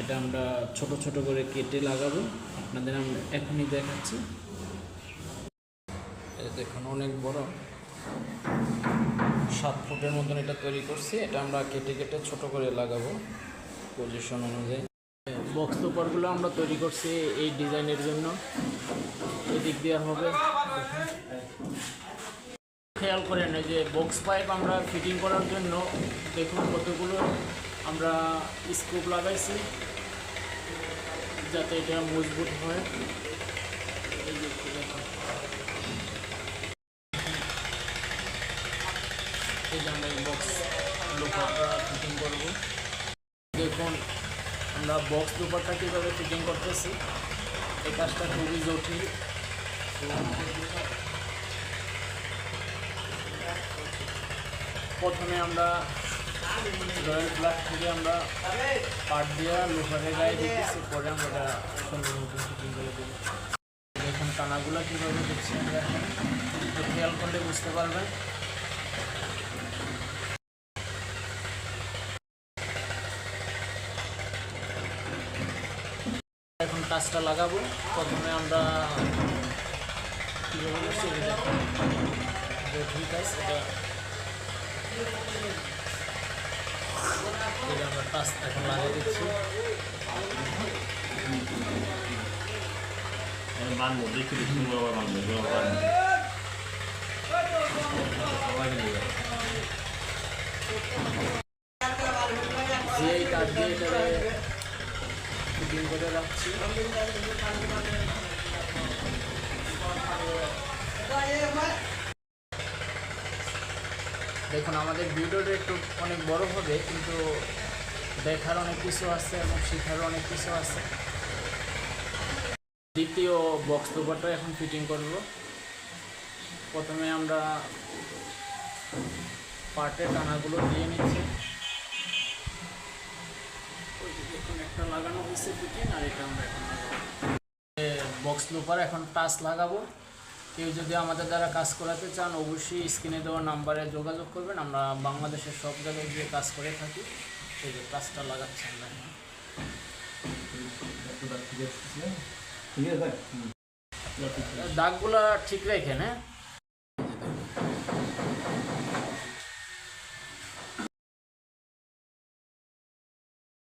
এটা আমরা ছোট ছোট করে কেটে লাগাবো। আপনাদের আমি এখনই দেখাচ্ছি। দেখুন অনেক বড়। সাত ফুটের মতন এটা তৈরি করছি। এটা আমরা কেটে কেটে ছোট করে লাগাবো পজিশন অনুযায়ী। বক্স পেপারগুলো আমরা তৈরি করছি এই ডিজাইনের জন্য। এদিক দেওয়া হবে। খেয়াল করেন যে বক্স পাইপ আমরা ফিটিং করার জন্য দেখুন কতগুলো আমরা স্ক্রুপ লাগাইছি। যাতে এটা মজবুত হয়। এই আমরা বক্স লোপারটা ফিটিং করব। দেখুন, আমরা বক্স লোপারটা কীভাবে ফিটিং করতেছি, এই কাজটা খুবই জটিল। প্রথমে আমরা রয়্যাল ব্লাক থেকে আমরা পাট দিয়ে লোহারের গায়ে দিতেছি পরে আমরা এটা সুন্দর মতো ফিটিং করে দেবো দেখুন টানাগুলো কীভাবে দিচ্ছি আমরা এখন খেয়াল করলে বুঝতে পারবেন এখন কাজটা লাগাবো প্রথমে আমরা কীভাবে করছি এটা দেখুন। আছে, এটা এটা আমরা টাচ এখন লাগিয়ে দিচ্ছি। বানবো দেখি দেখি সুন্দর আবার বানবো সবাই দিয়ে রাখছি। দেখুন, আমাদের ভিডিওটা একটু অনেক বড় হবে, কিন্তু দেখার অনেক কিছু আছে এবং শেখারও অনেক কিছু আছে। দ্বিতীয় বক্স পেপারটা এখন ফিটিং করব। প্রথমে আমরা পার্টের টানাগুলো দিয়ে নিচ্ছি। একটা লাগানো হয়েছে ফিটিং আর এটা আমরা এখন বক্স লুপার এখন টাচ লাগাবো। কেউ যদি আমাদের দ্বারা কাজ করাতে চান অবশ্যই স্ক্রিনে দেওয়া নাম্বারে যোগাযোগ করবেন। আমরা বাংলাদেশের সব জায়গায় গিয়ে কাজ করে থাকি। এই যে কাজটা লাগাচ্ছেন আমরা এখন। দাগগুলা ঠিক রেখে হ্যাঁ?